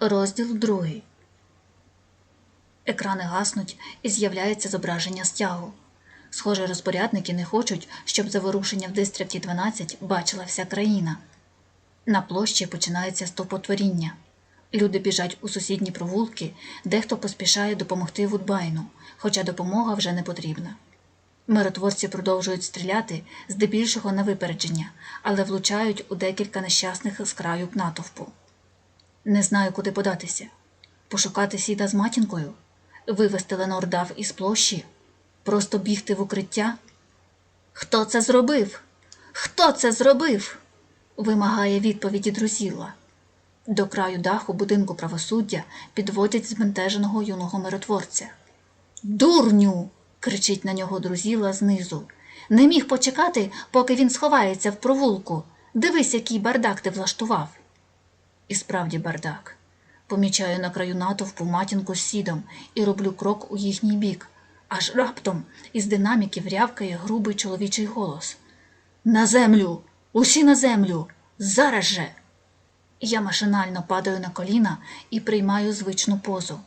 Розділ другий. Екрани гаснуть і з'являється зображення стягу. Схоже, розпорядники не хочуть, щоб заворушення в дистрикті 12 бачила вся країна. На площі починається стовпотворіння. Люди біжать у сусідні провулки, дехто поспішає допомогти Вудбайну, хоча допомога вже не потрібна. Миротворці продовжують стріляти здебільшого на випередження, але влучають у декілька нещасних з краю натовпу. Не знаю, куди податися. Пошукати сіда з матінкою, вивести Ленордав із площі, просто бігти в укриття. Хто це зробив? Хто це зробив? вимагає відповіді друзіла. До краю даху будинку правосуддя підводять збентеженого юного миротворця. Дурню. кричить на нього друзіла знизу. Не міг почекати, поки він сховається в провулку. Дивись, який бардак ти влаштував. І справді бардак. Помічаю на краю натовпу матінку з сідом і роблю крок у їхній бік. Аж раптом із динаміків рявкає грубий чоловічий голос. На землю! Усі на землю! Зараз же! Я машинально падаю на коліна і приймаю звичну позу.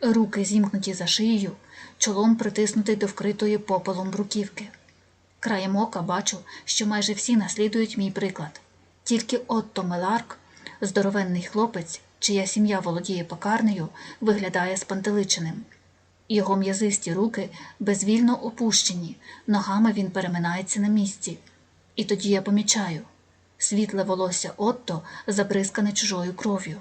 Руки зімкнуті за шиєю, чолом притиснутий до вкритої попелом бруківки. Краєм ока бачу, що майже всі наслідують мій приклад. Тільки Отто Меларк, здоровенний хлопець, чия сім'я володіє пекарнею, виглядає спантеличеним. Його м'язисті руки безвільно опущені, ногами він переминається на місці. І тоді я помічаю світле волосся Отто забризкане чужою кров'ю.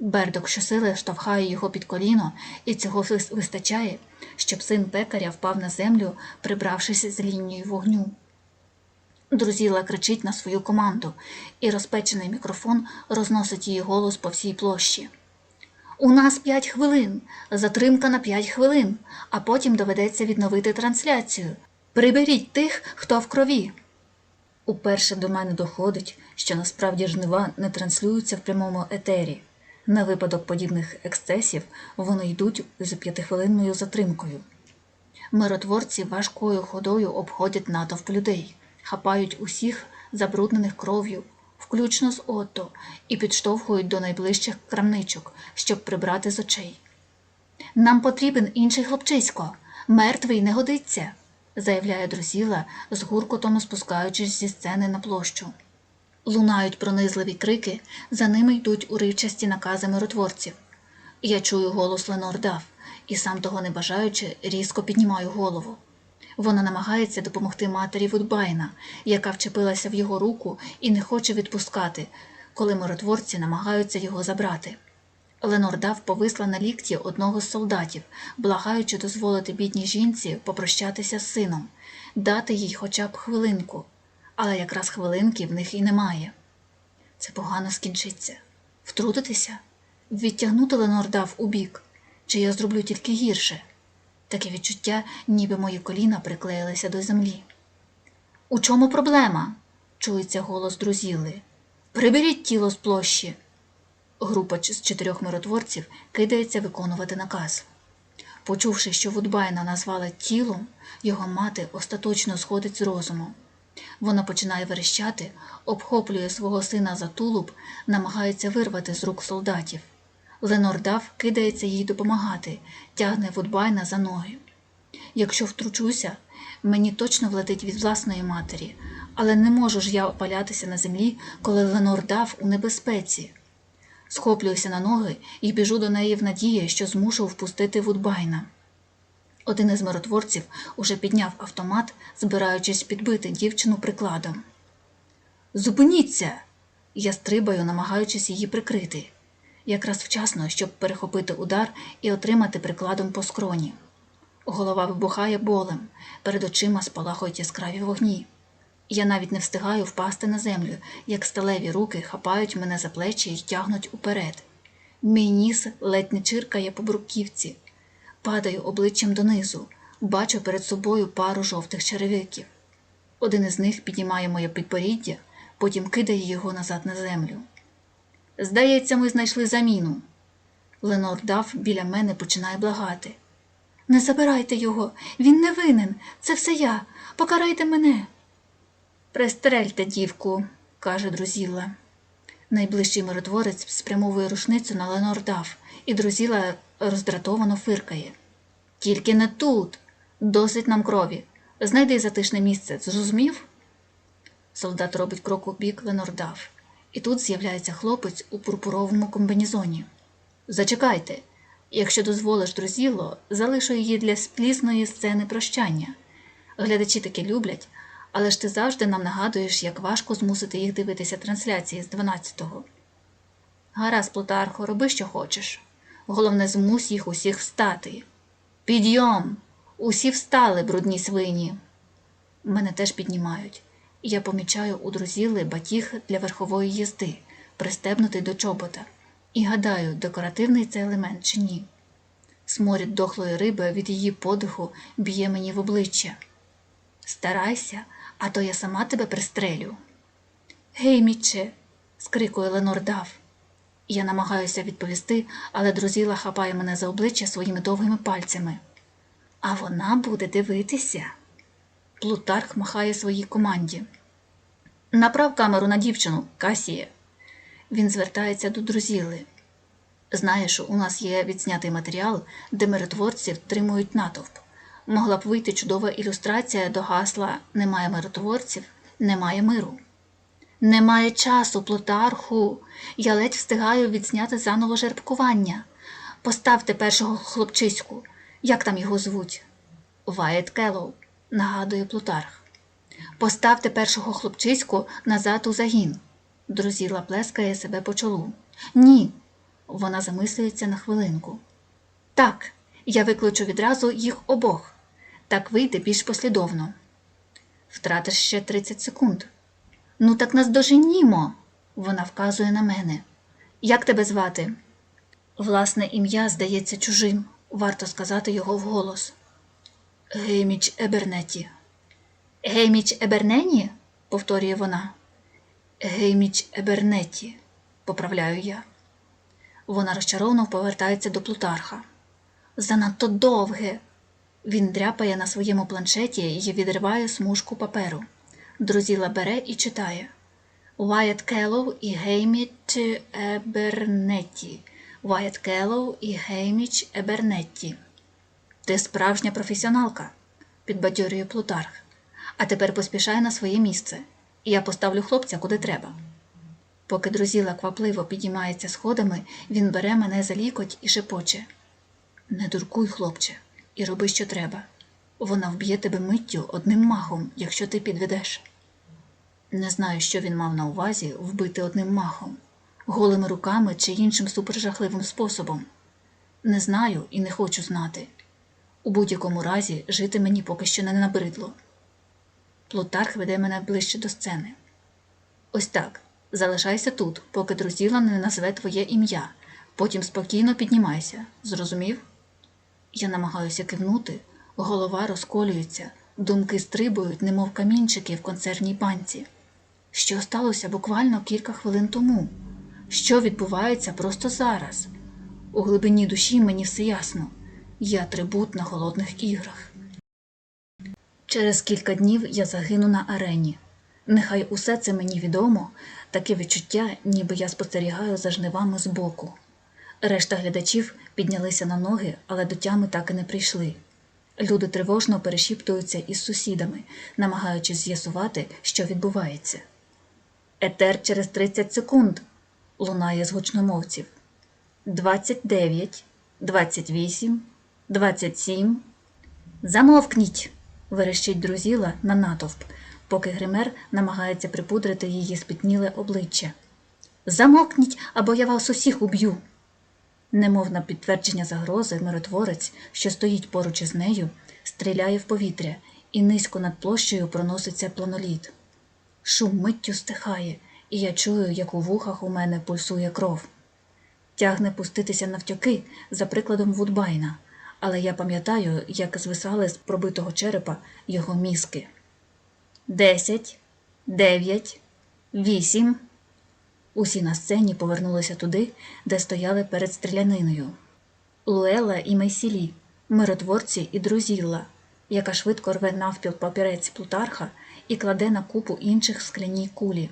Бердок щосили штовхає його під коліно, і цього вис- вистачає, щоб син пекаря впав на землю, прибравшись з лінією вогню. Друзіла кричить на свою команду, і розпечений мікрофон розносить її голос по всій площі. У нас п'ять хвилин, затримка на п'ять хвилин, а потім доведеться відновити трансляцію. Приберіть тих, хто в крові. Уперше до мене доходить, що насправді жнива не транслюються в прямому етері. На випадок подібних ексцесів вони йдуть з п'ятихвилинною затримкою. Миротворці важкою ходою обходять натовп людей, хапають усіх забруднених кров'ю, включно з Отто, і підштовхують до найближчих крамничок, щоб прибрати з очей. Нам потрібен інший хлопчисько. Мертвий не годиться, заявляє Друзіла, з гуркотом спускаючись зі сцени на площу. Лунають пронизливі крики, за ними йдуть уривчасті накази миротворців. Я чую голос Ленор Дав і, сам того не бажаючи, різко піднімаю голову. Вона намагається допомогти матері Вудбайна, яка вчепилася в його руку і не хоче відпускати, коли миротворці намагаються його забрати. Ленор Дав повисла на лікті одного з солдатів, благаючи дозволити бідній жінці попрощатися з сином, дати їй хоча б хвилинку, але якраз хвилинки в них і немає. Це погано скінчиться. Втрутитися? Відтягнути Ленор Дав у бік? Чи я зроблю тільки гірше? Таке відчуття, ніби мої коліна приклеїлися до землі. У чому проблема? чується голос друзіли. Приберіть тіло з площі. Група з чотирьох миротворців кидається виконувати наказ. Почувши, що Вудбайна назвали тілом, його мати остаточно сходить з розуму. Вона починає верещати, обхоплює свого сина за тулуб, намагається вирвати з рук солдатів. Ленор Дав кидається їй допомагати, тягне Вудбайна за ноги. Якщо втручуся, мені точно влетить від власної матері, але не можу ж я опалятися на землі, коли Ленор Дав у небезпеці. Схоплююся на ноги і біжу до неї в надії, що змушу впустити Вудбайна. Один із миротворців уже підняв автомат, збираючись підбити дівчину прикладом. Зупиніться! Я стрибаю, намагаючись її прикрити, якраз вчасно, щоб перехопити удар і отримати прикладом по скроні. Голова вибухає болем, перед очима спалахують яскраві вогні. Я навіть не встигаю впасти на землю, як сталеві руки хапають мене за плечі і тягнуть уперед. Мій ніс ледь не чиркає по бруківці. Падаю обличчям донизу, бачу перед собою пару жовтих черевиків. Один із них піднімає моє підборіддя, потім кидає його назад на землю. Здається, ми знайшли заміну. Ленор Дав біля мене починає благати. Не забирайте його, він не винен, це все я. Покарайте мене. Пристрельте, дівку, каже друзіла. Найближчий миротворець спрямовує рушницю на Ленор Даф, і друзіла роздратовано фиркає. Тільки не тут. Досить нам крові. Знайди затишне місце, зрозумів? Солдат робить крок у бік Ленордаф, і тут з'являється хлопець у пурпуровому комбінезоні. Зачекайте, якщо дозволиш, друзіло, залишу її для сплісної сцени прощання. Глядачі таки люблять, але ж ти завжди нам нагадуєш, як важко змусити їх дивитися трансляції з 12-го. Гаразд, Плутархо, роби, що хочеш. Головне, змусь їх усіх встати. Підйом! Усі встали, брудні свині. Мене теж піднімають. Я помічаю у друзіли батіг для верхової їзди, пристебнутий до чобота, і гадаю, декоративний це елемент чи ні. Сморід дохлої риби від її подиху б'є мені в обличчя. Старайся, а то я сама тебе пристрелю. Гей, міче, скрикує Ленор Дав. Я намагаюся відповісти, але друзіла хапає мене за обличчя своїми довгими пальцями. А вона буде дивитися. Плутарх махає своїй команді. Направ камеру на дівчину, Касіє. Він звертається до друзіли. Знаєш, у нас є відзнятий матеріал, де миротворці втримують натовп. Могла б вийти чудова ілюстрація до гасла Немає миротворців, немає миру. Немає часу, Плутарху. Я ледь встигаю відзняти заново жеребкування. Поставте першого хлопчиську. Як там його звуть? Вайт Келлоу, нагадує Плутарх. Поставте першого хлопчиську назад у загін. Друзіла плескає себе по чолу. Ні. Вона замислюється на хвилинку. Так, я викличу відразу їх обох. Так вийде більш послідовно. Втратиш ще 30 секунд. Ну, так нас доженімо. Вона вказує на мене. Як тебе звати? Власне ім'я здається чужим. Варто сказати його вголос. Гейміч Ебернеті. Гейміч Ебернені? повторює вона. Гейміч Ебернеті, поправляю я. Вона розчаровано повертається до Плутарха. Занадто довге. Він дряпає на своєму планшеті і відриває смужку паперу. Друзіла бере і читає Вайт Келлоу і Гейміч Ебернетті. Вайт Келлоу і Гейміч Ебернетті. Ти справжня професіоналка, підбадьорює Плутарх. А тепер поспішай на своє місце, і я поставлю хлопця куди треба. Поки друзіла квапливо підіймається сходами, він бере мене за лікоть і шепоче Не дуркуй, хлопче, і роби, що треба. Вона вб'є тебе миттю одним махом, якщо ти підведеш. Не знаю, що він мав на увазі вбити одним махом, голими руками чи іншим супержахливим способом. Не знаю і не хочу знати. У будь-якому разі жити мені поки що не набридло. Плутарх веде мене ближче до сцени. Ось так. Залишайся тут, поки друзіла не назве твоє ім'я. Потім спокійно піднімайся. Зрозумів? Я намагаюся кивнути, голова розколюється, думки стрибують, немов камінчики в концертній банці. Що сталося буквально кілька хвилин тому? Що відбувається просто зараз? У глибині душі мені все ясно. Я трибут на голодних іграх. Через кілька днів я загину на арені. Нехай усе це мені відомо, таке відчуття, ніби я спостерігаю за жнивами збоку. Решта глядачів піднялися на ноги, але до тями так і не прийшли. Люди тривожно перешіптуються із сусідами, намагаючись з'ясувати, що відбувається. Етер через 30 секунд лунає з гучномовців. 29, 28, 27. Замовкніть! верещить друзіла на натовп, поки гример намагається припудрити її спітніле обличчя. Замовкніть, або я вас усіх уб'ю. Немов на підтвердження загрози, миротворець, що стоїть поруч із нею, стріляє в повітря, і низько над площею проноситься планоліт. Шум миттю стихає, і я чую, як у вухах у мене пульсує кров. Тягне пуститися навтьоки, за прикладом Вудбайна, але я пам'ятаю, як звисали з пробитого черепа його мізки. Десять, дев'ять, вісім. Усі на сцені повернулися туди, де стояли перед стріляниною. Луела і Майсілі, миротворці і друзілла, яка швидко рве навпіл папірець Плутарха і кладе на купу інших скляній кулі.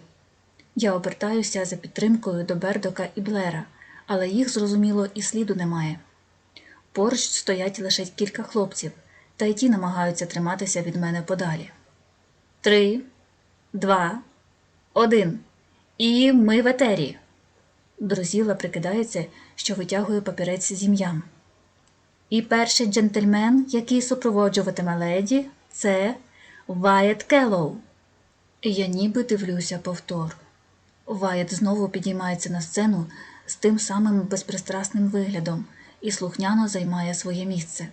Я обертаюся за підтримкою до Бердока і Блера, але їх, зрозуміло, і сліду немає. Поруч стоять лише кілька хлопців, та й ті намагаються триматися від мене подалі. Три, два, один. І ми в етері. Дрозіла прикидається, що витягує папірець з ім'ям. І перший джентльмен, який супроводжуватиме леді, це Ваєт Келлоу. Я ніби дивлюся повтор. Ваєт знову підіймається на сцену з тим самим безпристрасним виглядом і слухняно займає своє місце.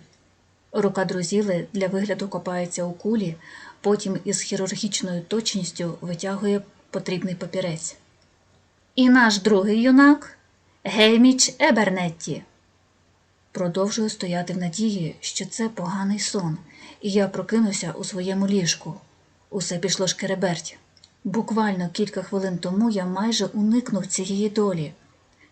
Рука друзіли для вигляду копається у кулі, потім із хірургічною точністю витягує потрібний папірець. І наш другий юнак Гейміч Ебернетті. Продовжую стояти в надії, що це поганий сон, і я прокинуся у своєму ліжку. Усе пішло шкереберть. Буквально кілька хвилин тому я майже уникнув цієї долі.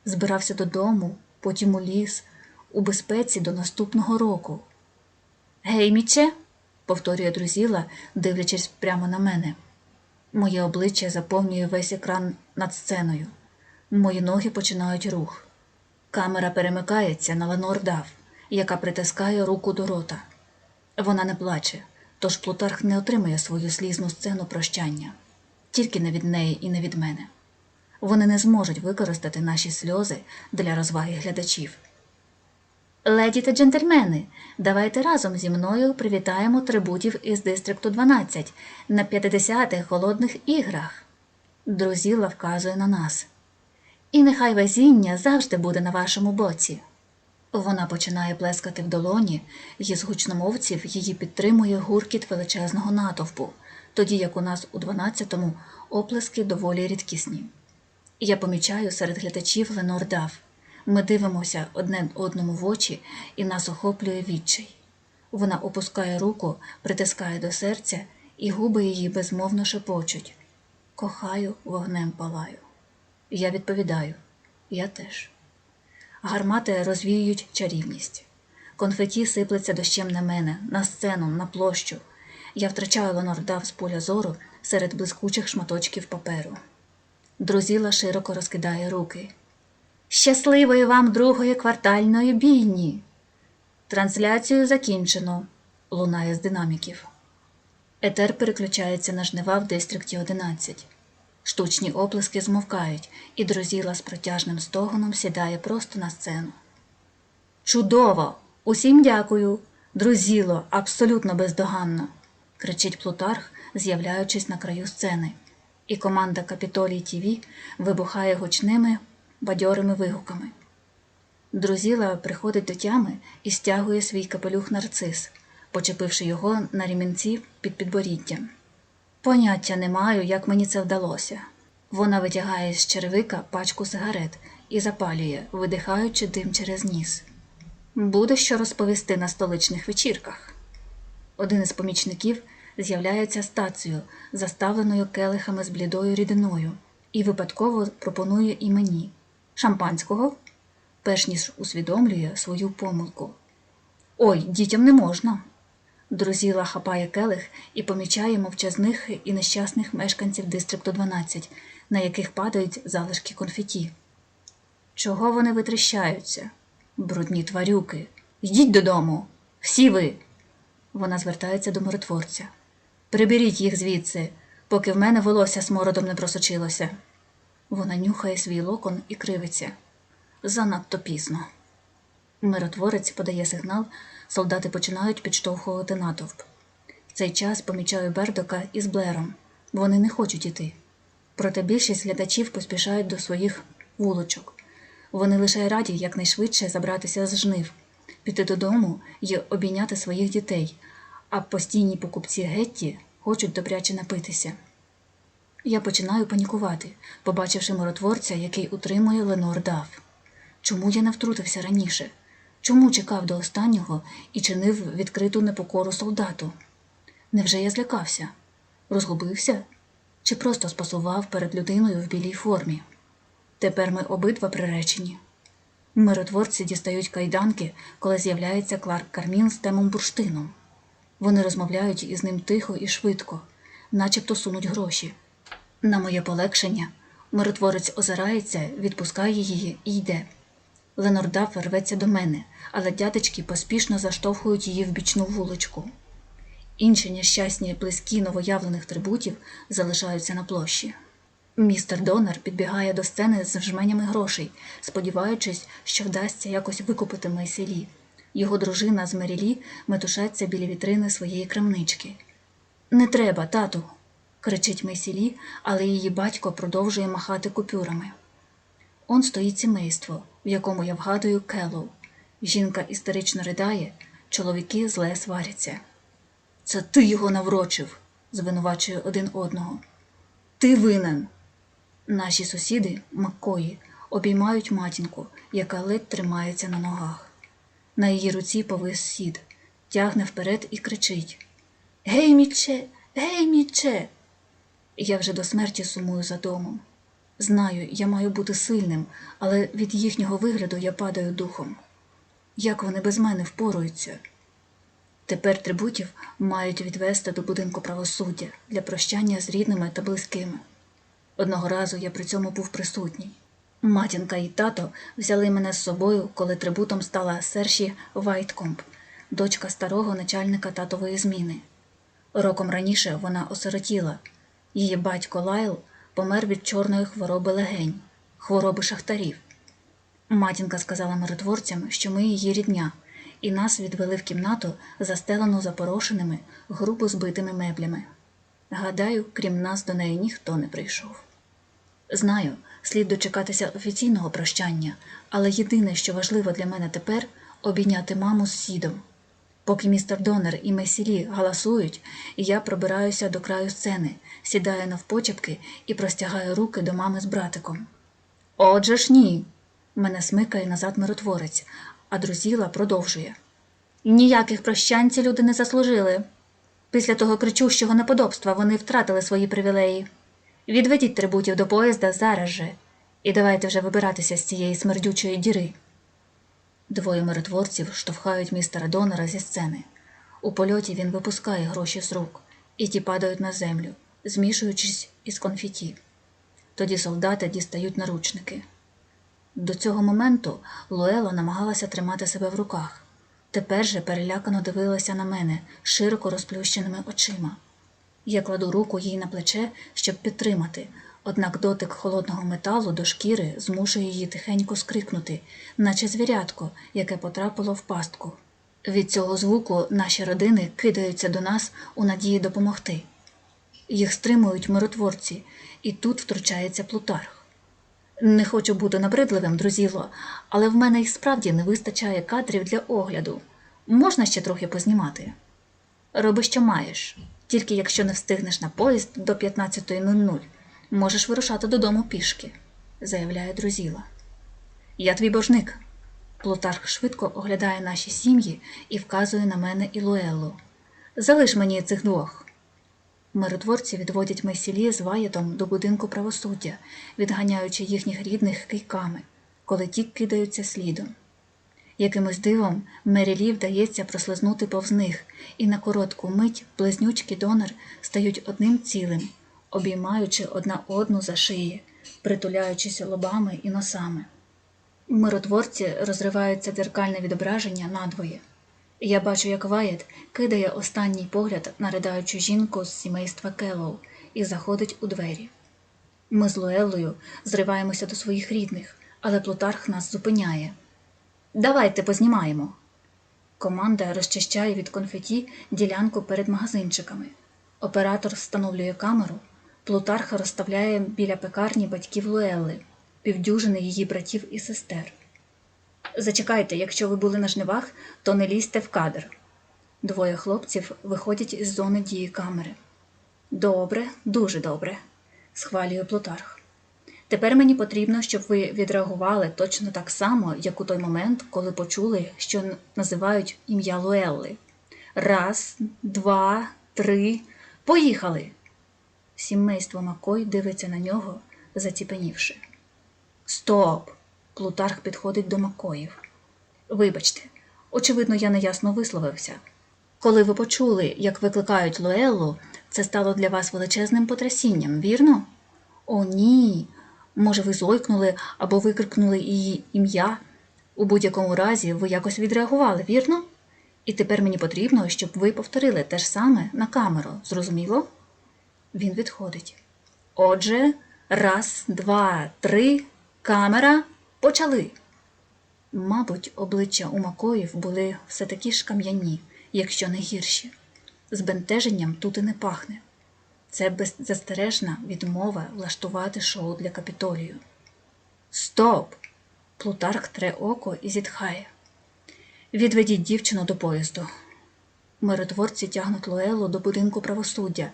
Збирався додому, потім у ліс, у безпеці до наступного року. Гейміче, повторює друзіла, дивлячись прямо на мене. Моє обличчя заповнює весь екран над сценою. Мої ноги починають рух. Камера перемикається на Ленор Дав, яка притискає руку до рота. Вона не плаче, тож Плутарх не отримує свою слізну сцену прощання, тільки не від неї і не від мене. Вони не зможуть використати наші сльози для розваги глядачів. Леді та джентльмени, давайте разом зі мною привітаємо трибутів із дистрикту 12 на 50-х голодних іграх. Друзіла вказує на нас. І нехай везіння завжди буде на вашому боці. Вона починає плескати в долоні, і з гучномовців її підтримує гуркіт величезного натовпу, тоді як у нас у 12-му оплески доволі рідкісні. Я помічаю серед глядачів Ленор Дав. Ми дивимося одне одному в очі, і нас охоплює відчай. Вона опускає руку, притискає до серця, і губи її безмовно шепочуть. Кохаю, вогнем палаю. Я відповідаю, я теж. Гармати розвіюють чарівність. Конфеті сиплеться дощем на мене, на сцену, на площу. Я втрачаю Ленордав з поля зору серед блискучих шматочків паперу. Друзіла широко розкидає руки. Щасливої вам другої квартальної бійні. Трансляцію закінчено, лунає з динаміків. Етер переключається на жнива в дистрикті 11. Штучні оплески змовкають, і друзіла з протяжним стогоном сідає просто на сцену. Чудово! Усім дякую! Друзіло, абсолютно бездоганно! кричить Плутарх, з'являючись на краю сцени, і команда Капітолій ТІВІ вибухає гучними, бадьорими вигуками. Друзіла приходить до тями і стягує свій капелюх нарцис, почепивши його на рімінці під підборіддям. Поняття не маю, як мені це вдалося. Вона витягає з черевика пачку сигарет і запалює, видихаючи дим через ніс. Буде що розповісти на столичних вечірках. Один із помічників з'являється стацією, заставленою келихами з блідою рідиною, і випадково пропонує і мені шампанського, перш ніж усвідомлює свою помилку. Ой, дітям не можна. Друзіла хапає келих і помічає мовчазних і нещасних мешканців дистрикту 12, на яких падають залишки конфеті. Чого вони витріщаються? Брудні тварюки. Йдіть додому. Всі ви. Вона звертається до миротворця. Приберіть їх звідси, поки в мене волосся смородом не просочилося. Вона нюхає свій локон і кривиться. Занадто пізно. Миротворець подає сигнал, солдати починають підштовхувати натовп. В цей час помічаю Бердока із Блером. Вони не хочуть іти. Проте більшість глядачів поспішають до своїх вулочок. Вони лише раді якнайшвидше забратися з жнив, піти додому і обійняти своїх дітей, а постійні покупці Гетті хочуть добряче напитися. Я починаю панікувати, побачивши миротворця, який утримує Ленор Дав. Чому я не втрутився раніше? Чому чекав до останнього і чинив відкриту непокору солдату? Невже я злякався? Розгубився? Чи просто спасував перед людиною в білій формі? Тепер ми обидва приречені. Миротворці дістають кайданки, коли з'являється Кларк Кармін з темом бурштином. Вони розмовляють із ним тихо і швидко, начебто сунуть гроші. На моє полегшення, Миротворець озирається, відпускає її і йде. Ленордаф рветься до мене, але дядечки поспішно заштовхують її в бічну вуличку. Інші нещасні близькі новоявлених трибутів залишаються на площі. Містер Донор підбігає до сцени з жменями грошей, сподіваючись, що вдасться якось викупити Мейсілі. Його дружина з Мерілі метушаться біля вітрини своєї крамнички. Не треба, тату. Кричить Мейсілі, але її батько продовжує махати купюрами. Он стоїть сімейство, в якому я вгадую Келлоу. Жінка істерично ридає, чоловіки зле сваряться. Це ти його наврочив, звинувачує один одного. Ти винен. Наші сусіди, Маккої, обіймають матінку, яка ледь тримається на ногах. На її руці повис сід, тягне вперед і кричить: Гей, міче, гей, міче. Я вже до смерті сумую за домом. Знаю, я маю бути сильним, але від їхнього вигляду я падаю духом. Як вони без мене впоруються? Тепер трибутів мають відвести до будинку правосуддя для прощання з рідними та близькими. Одного разу я при цьому був присутній. Матінка і тато взяли мене з собою, коли трибутом стала Серші Вайткомп, дочка старого начальника татової зміни. Роком раніше вона осиротіла. Її батько Лайл помер від чорної хвороби легень, хвороби шахтарів. Матінка сказала миротворцям, що ми її рідня, і нас відвели в кімнату, застелену запорошеними, грубо збитими меблями. Гадаю, крім нас до неї ніхто не прийшов. Знаю, слід дочекатися офіційного прощання, але єдине, що важливо для мене тепер обійняти маму з сідом. Поки містер Донер і Месілі галасують, я пробираюся до краю сцени, сідаю навпочепки і простягаю руки до мами з братиком. Отже ж ні. Мене смикає назад миротворець, а друзіла продовжує. Ніяких прощань ці люди не заслужили. Після того кричущого неподобства вони втратили свої привілеї. Відведіть трибутів до поїзда зараз же, і давайте вже вибиратися з цієї смердючої діри. Двоє миротворців штовхають містера Донора зі сцени. У польоті він випускає гроші з рук, і ті падають на землю, змішуючись із конфеті. Тоді солдати дістають наручники. До цього моменту Луела намагалася тримати себе в руках. Тепер же перелякано дивилася на мене широко розплющеними очима. Я кладу руку їй на плече, щоб підтримати, однак дотик холодного металу до шкіри змушує її тихенько скрикнути, наче звірятко, яке потрапило в пастку. Від цього звуку наші родини кидаються до нас у надії допомогти. Їх стримують миротворці, і тут втручається Плутарх. Не хочу бути набридливим, друзіло, але в мене й справді не вистачає кадрів для огляду. Можна ще трохи познімати. Роби, що маєш, тільки якщо не встигнеш на поїзд до 15.00, можеш вирушати додому пішки, заявляє друзіла. Я твій божник. Плутарх швидко оглядає наші сім'ї і вказує на мене і Луеллу. Залиш мені цих двох. Миротворці відводять Месілі з Ваєтом до будинку правосуддя, відганяючи їхніх рідних кийками, коли ті кидаються слідом. Якимось дивом Мерілі вдається прослизнути повз них, і на коротку мить близнючки донор стають одним цілим, обіймаючи одна одну за шиї, притуляючися лобами і носами. Миротворці розриваються дзеркальне відображення надвоє. Я бачу, як Ваєт кидає останній погляд на ридаючу жінку з сімейства Келлоу і заходить у двері. Ми з Луеллою зриваємося до своїх рідних, але Плутарх нас зупиняє. Давайте познімаємо. Команда розчищає від конфеті ділянку перед магазинчиками. Оператор встановлює камеру. Плутарха розставляє біля пекарні батьків Луелли, півдюжини її братів і сестер. Зачекайте, якщо ви були на жнивах, то не лізьте в кадр. Двоє хлопців виходять із зони дії камери. Добре, дуже добре, схвалює Плутарх. Тепер мені потрібно, щоб ви відреагували точно так само, як у той момент, коли почули, що називають ім'я Луелли. Раз, два, три. Поїхали. Сімейство Макой дивиться на нього, заціпенівши. Стоп! Плутарх підходить до Макоїв. Вибачте, очевидно, я неясно висловився. Коли ви почули, як викликають Луеллу, це стало для вас величезним потрясінням, вірно? О, ні. Може, ви зойкнули або викрикнули її ім'я. У будь-якому разі ви якось відреагували, вірно? І тепер мені потрібно, щоб ви повторили те ж саме на камеру, зрозуміло? Він відходить. Отже, раз, два, три, камера, почали. Мабуть, обличчя у Макоїв були все такі ж кам'яні, якщо не гірші. Збентеженням тут і не пахне. Це беззастережна відмова влаштувати шоу для капітолію. Стоп! Плутарк тре око і зітхає. Відведіть дівчину до поїзду. Миротворці тягнуть Луелу до будинку правосуддя,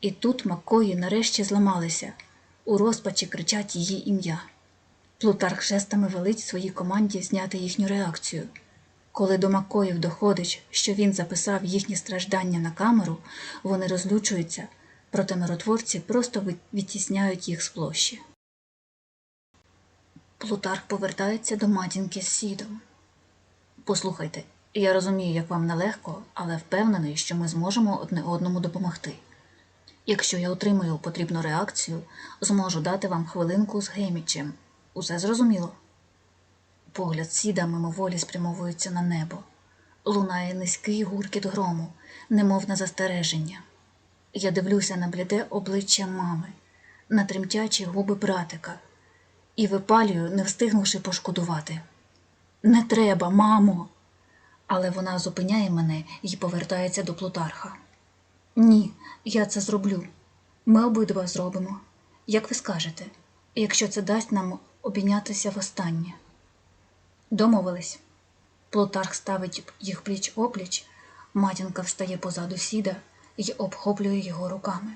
і тут Маккої нарешті зламалися. У розпачі кричать її ім'я. Плутарх жестами велить своїй команді зняти їхню реакцію. Коли до Маккоїв доходить, що він записав їхні страждання на камеру, вони розлючуються, проте миротворці просто від- відтісняють їх з площі. Плутарх повертається до матінки з сідом. Послухайте, я розумію, як вам нелегко, але впевнений, що ми зможемо одне одному допомогти. Якщо я отримаю потрібну реакцію, зможу дати вам хвилинку з Геймічем. Усе зрозуміло. Погляд сіда мимоволі спрямовується на небо. Лунає низький гуркіт грому, немов на застереження. Я дивлюся на бліде обличчя мами, на тремтячі губи братика і випалюю, не встигнувши пошкодувати. Не треба, мамо. Але вона зупиняє мене і повертається до Плутарха. Ні, я це зроблю. Ми обидва зробимо. Як ви скажете, якщо це дасть нам обійнятися востаннє. Домовились. Плутарх ставить їх пліч опліч, матінка встає позаду сіда і обхоплює його руками.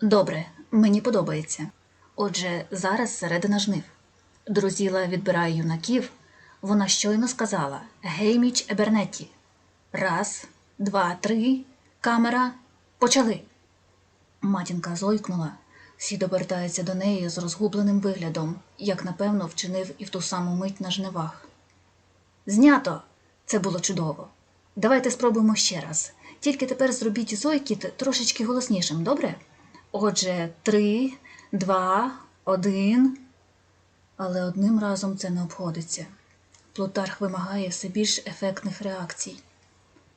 Добре, мені подобається. Отже, зараз середина жнив. Друзіла відбирає юнаків. Вона щойно сказала Гейміч Ебернетті. Раз, два, три. Камера. Почали. Матінка зойкнула. Сід обертається до неї з розгубленим виглядом, як напевно вчинив і в ту саму мить на жнивах. Знято! Це було чудово. Давайте спробуємо ще раз. Тільки тепер зробіть зойкіт трошечки голоснішим, добре? Отже, три, два, один. Але одним разом це не обходиться. Плутарх вимагає все більш ефектних реакцій.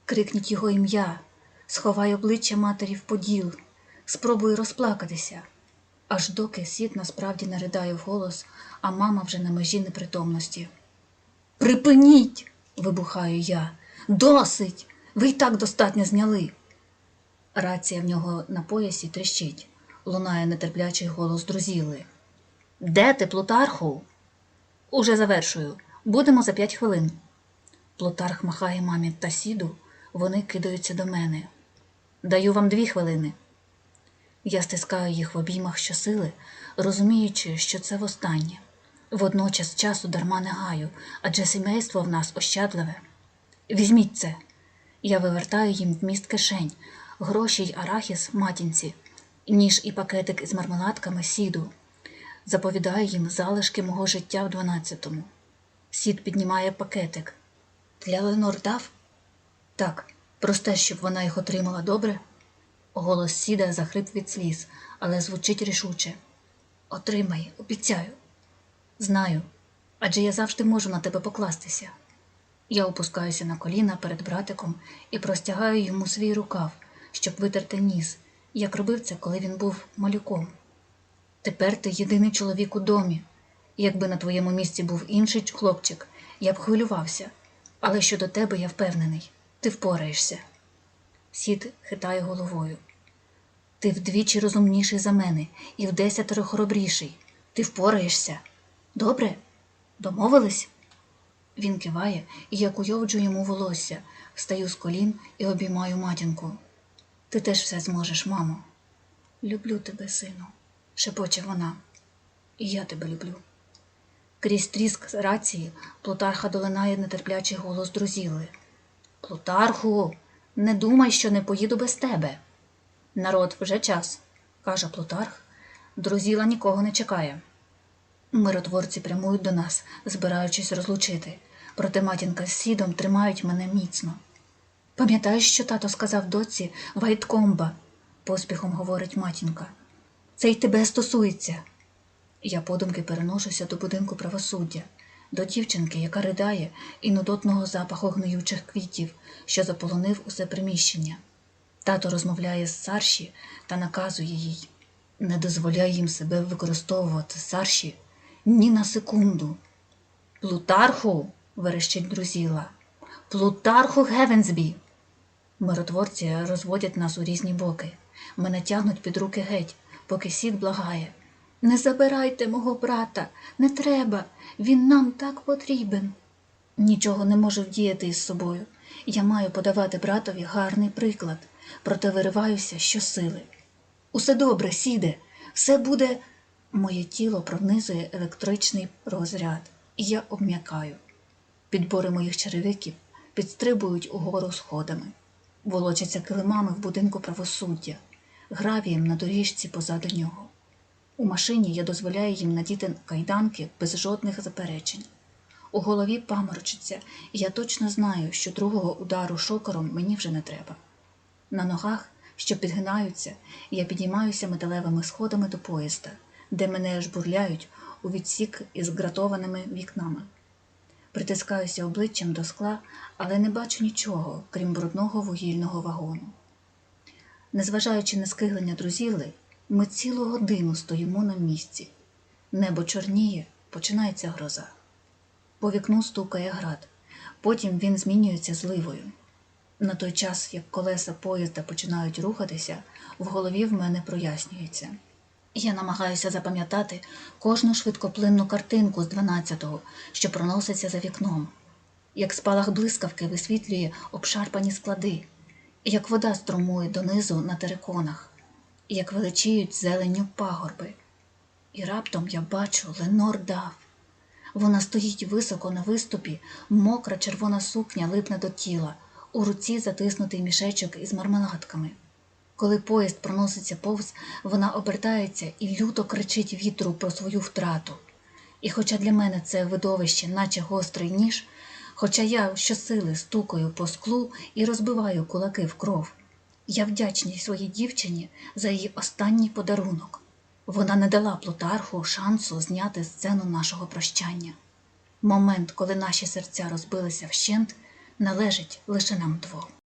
Крикніть його ім'я, сховай обличчя матері в поділ, спробуй розплакатися. Аж доки сіт насправді не ридає вголос, а мама вже на межі непритомності. Припиніть. вибухаю я. Досить! Ви й так достатньо зняли. Рація в нього на поясі тріщить, лунає нетерплячий голос друзіли. Де ти, Плутарху? Уже завершую. Будемо за п'ять хвилин. Плутарх махає мамі та сіду, вони кидаються до мене. Даю вам дві хвилини. Я стискаю їх в обіймах щосили, розуміючи, що це востаннє. Водночас часу дарма не гаю, адже сімейство в нас ощадливе. Візьміть це. Я вивертаю їм вміст кишень, гроші й арахіс матінці, ніж і пакетик із мармеладками сіду. Заповідаю їм залишки мого життя в дванадцятому. Сід піднімає пакетик. Для Ленор дав? Так, просте, щоб вона їх отримала добре. Голос сіда захрип від сліз, але звучить рішуче. Отримай, обіцяю. Знаю, адже я завжди можу на тебе покластися. Я опускаюся на коліна перед братиком і простягаю йому свій рукав, щоб витерти ніс, як робив це, коли він був малюком. Тепер ти єдиний чоловік у домі. Якби на твоєму місці був інший хлопчик, я б хвилювався, але щодо тебе я впевнений, ти впораєшся. Сід хитає головою. Ти вдвічі розумніший за мене і в десятеро хоробріший. Ти впораєшся. Добре? Домовились? Він киває, і я куйовджу йому волосся, встаю з колін і обіймаю матінку. Ти теж все зможеш, мамо. Люблю тебе, сину, шепоче вона. І я тебе люблю. Крізь тріск рації Плутарха долинає нетерплячий голос друзіли. Плутарху, не думай, що не поїду без тебе. Народ, вже час, каже Плутарх. Друзіла нікого не чекає. Миротворці прямують до нас, збираючись розлучити, проте матінка з сідом тримають мене міцно. Пам'ятаєш, що тато сказав доці Вайткомба, поспіхом говорить матінка. Це й тебе стосується. Я подумки переношуся до будинку правосуддя, до дівчинки, яка ридає, і нудотного запаху гниючих квітів, що заполонив усе приміщення. Тато розмовляє з Сарші та наказує їй не дозволяй їм себе використовувати Сарші ні на секунду. Плутарху. верещить друзіла. Плутарху Гевенсбі. Миротворці розводять нас у різні боки. Мене тягнуть під руки геть, поки сід благає. Не забирайте мого брата, не треба, він нам так потрібен. Нічого не можу вдіяти із собою. Я маю подавати братові гарний приклад, проте вириваюся щосили. Усе добре, сіде, все буде. Моє тіло пронизує електричний розряд, і я обм'якаю. Підбори моїх черевиків підстрибують угору сходами, волочаться килимами в будинку правосуддя, гравієм на доріжці позаду нього. У машині я дозволяю їм надіти кайданки без жодних заперечень. У голові паморочиться, і я точно знаю, що другого удару шокером мені вже не треба. На ногах, що підгинаються, я підіймаюся металевими сходами до поїзда, де мене жбурляють у відсік із гратованими вікнами. Притискаюся обличчям до скла, але не бачу нічого, крім брудного вугільного вагону. Незважаючи на скиглення друзіли, ми цілу годину стоїмо на місці. Небо чорніє, починається гроза. По вікну стукає град, потім він змінюється зливою. На той час, як колеса поїзда починають рухатися, в голові в мене прояснюється. Я намагаюся запам'ятати кожну швидкоплинну картинку з 12-го, що проноситься за вікном, як спалах блискавки висвітлює обшарпані склади, як вода струмує донизу на териконах, як величіють зеленню пагорби. І раптом я бачу Ленор Дав. Вона стоїть високо на виступі, мокра червона сукня липне до тіла, у руці затиснутий мішечок із мармеладками. Коли поїзд проноситься повз, вона обертається і люто кричить вітру про свою втрату. І хоча для мене це видовище, наче гострий ніж, хоча я щосили стукаю по склу і розбиваю кулаки в кров, я вдячний своїй дівчині за її останній подарунок. Вона не дала Плутарху шансу зняти сцену нашого прощання. Момент, коли наші серця розбилися вщент, належить лише нам двом.